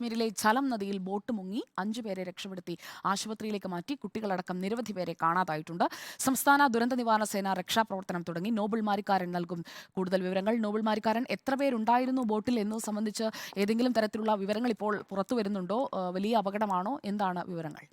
കാശ്മീരിലെ ഝലം നദിയിൽ ബോട്ട് മുങ്ങി അഞ്ചു പേരെ രക്ഷപ്പെടുത്തി. ആശുപത്രിയിലേക്ക് മാറ്റി കുട്ടികളടക്കം നിരവധി പേരെ കാണാതായിട്ടുണ്ട്. സംസ്ഥാന ദുരന്ത നിവാരണ സേന രക്ഷാപ്രവർത്തനം തുടങ്ങി. നോബിൾ മാരിക്കാരൻ നൽകും. കൂടുതൽ വിവരങ്ങൾ നോബിൾ മാരിക്കാരൻ എത്ര പേരുണ്ടായിരുന്നു ബോട്ടിൽ എന്നത് സംബന്ധിച്ച് ഏതെങ്കിലും തരത്തിലുള്ള വിവരങ്ങൾ ഇപ്പോൾ പുറത്തു വരുന്നുണ്ടോ? വലിയ അപകടമാണോ? എന്താണ് വിവരങ്ങൾ?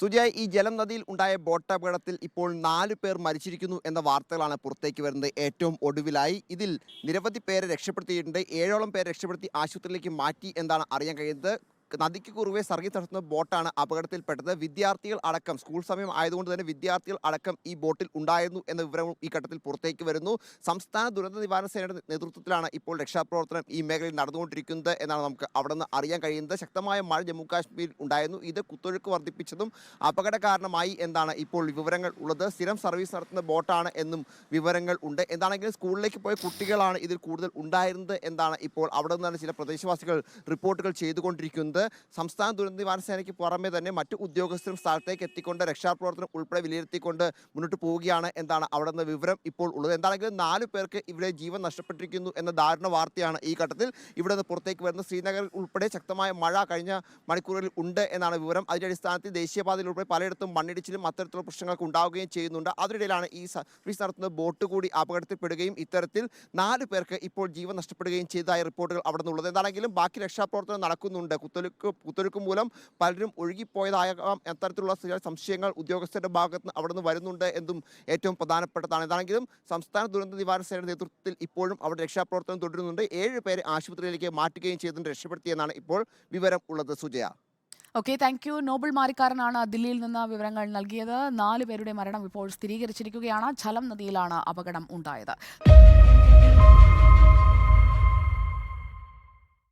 സുജയ ഈ ജലം നദിയിൽ ഉണ്ടായ ബോട്ട് അപകടത്തിൽ ഇപ്പോൾ നാല് പേർ മരിച്ചിരിക്കുന്നു എന്ന വാർത്തകളാണ് പുറത്തേക്ക് വരുന്നത്. ഏറ്റവും ഒടുവിലായി ഇതിൽ നിരവധി പേരെ രക്ഷപ്പെടുത്തിയിട്ടുണ്ട്. ഏഴോളം പേരെ രക്ഷപ്പെടുത്തി ആശുപത്രിയിലേക്ക് മാറ്റി എന്നാണ് അറിയാൻ കഴിയുന്നത്. നദിക്ക് കുറുവെ സർവീസ് നടത്തുന്ന ബോട്ടാണ് അപകടത്തിൽപ്പെട്ടത്. വിദ്യാർത്ഥികൾ അടക്കം സ്കൂൾ സമയം ആയതുകൊണ്ട് തന്നെ വിദ്യാർത്ഥികൾ അടക്കം ഈ ബോട്ടിൽ ഉണ്ടായിരുന്നു എന്ന വിവരവും ഈ ഘട്ടത്തിൽ പുറത്തേക്ക് വരുന്നു. സംസ്ഥാന ദുരന്ത നിവാരണ സേനയുടെ നേതൃത്വത്തിലാണ് ഇപ്പോൾ രക്ഷാപ്രവർത്തനം ഈ മേഖലയിൽ നടന്നുകൊണ്ടിരിക്കുന്നത് എന്നാണ് നമുക്ക് അവിടെ നിന്ന് അറിയാൻ കഴിയുന്നത്. ശക്തമായ മഴ ജമ്മു കാശ്മീരിൽ ഉണ്ടായിരുന്നു. ഇത് കുത്തൊഴുക്ക് വർദ്ധിപ്പിച്ചതും അപകട കാരണമായി എന്നാണ് ഇപ്പോൾ വിവരങ്ങൾ ഉള്ളത്. സ്ഥിരം സർവീസ് നടത്തുന്ന ബോട്ടാണ് എന്നും വിവരങ്ങൾ ഉണ്ട്. എന്താണെങ്കിലും സ്കൂളിലേക്ക് പോയ കുട്ടികളാണ് ഇതിൽ കൂടുതൽ ഉണ്ടായിരുന്നത് എന്നാണ് ഇപ്പോൾ അവിടെ നിന്നാണ് ചില പ്രദേശവാസികൾ റിപ്പോർട്ടുകൾ ചെയ്തുകൊണ്ടിരിക്കുന്നത്. സംസ്ഥാന ദുരന്ത നിവാരണ സേനയ്ക്ക് പുറമെ തന്നെ മറ്റു ഉദ്യോഗസ്ഥരും സ്ഥലത്തേക്ക് എത്തിക്കൊണ്ട് രക്ഷാപ്രവർത്തനം ഉൾപ്പെടെ വിലയിരുത്തിക്കൊണ്ട് മുന്നോട്ട് പോവുകയാണ് എന്നാണ് അവിടെ നിന്ന് വിവരം ഇപ്പോൾ ഉള്ളത്. എന്താണെങ്കിലും നാല് പേർക്ക് ഇവിടെ ജീവൻ നഷ്ടപ്പെട്ടിരിക്കുന്നു എന്ന ദാരുണ വാർത്തയാണ് ഈ ഘട്ടത്തിൽ ഇവിടെ നിന്ന് പുറത്തേക്ക് വരുന്ന ശ്രീനഗറിൽ ഉൾപ്പെടെ ശക്തമായ മഴ കഴിഞ്ഞ മണിക്കൂറുകളിൽ ഉണ്ട് എന്നാണ് വിവരം. അതിന്റെ അടിസ്ഥാനത്തിൽ ദേശീയപാതയിൽ ഉൾപ്പെടെ പലയിടത്തും മണ്ണിടിച്ചിലും അത്തരത്തിലുള്ള പ്രശ്നങ്ങൾക്ക് ഉണ്ടാവുകയും ചെയ്യുന്നുണ്ട്. അതിനിടയിലാണ് ഈ സർവീസ് നടത്തുന്ന ബോട്ട് കൂടി അപകടത്തിൽപ്പെടുകയും ഇത്തരത്തിൽ നാല് പേർക്ക് ഇപ്പോൾ ജീവൻ നഷ്ടപ്പെടുകയും ചെയ്തതായ റിപ്പോർട്ടുകൾ അവിടെ നിന്നുള്ളത്. എന്താണെങ്കിലും ബാക്കി രക്ഷാപ്രവർത്തനം നടക്കുന്നുണ്ട്. കുത്തൊഴുക്ക് കുത്തൊഴുക്ക് മൂലം പലരും ഒഴുകിപ്പോയതാകാം അത്തരത്തിലുള്ള സംശയങ്ങൾ ഉദ്യോഗസ്ഥരുടെ ഭാഗത്ത് അവിടെ നിന്ന് വരുന്നുണ്ട് എന്നും ഏറ്റവും പ്രധാനപ്പെട്ടതാണ്. ഇതാണെങ്കിലും സംസ്ഥാന ദുരന്ത നിവാരണ സേനയുടെ നേതൃത്വത്തിൽ ഇപ്പോഴും അവിടെ രക്ഷാപ്രവർത്തനം തുടരുന്നുണ്ട്. ഏഴ് പേരെ ആശുപത്രിയിലേക്ക് മാറ്റുകയും ചെയ്തിട്ട് രക്ഷപ്പെടുത്തിയെന്നാണ് ഇപ്പോൾ വിവരം ഉള്ളത് Sujaya. Okay thank you Noble മാരിക്കാരനാണ് ദില്ലിയിൽ നിന്ന് വിവരങ്ങൾ നൽകിയത്. നാല് പേരുടെ മരണം ഇപ്പോൾ സ്ഥിരീകരിച്ചിരിക്കുകയാണ്. ഝലം നദിയിലാണ് അപകടം ഉണ്ടായത്.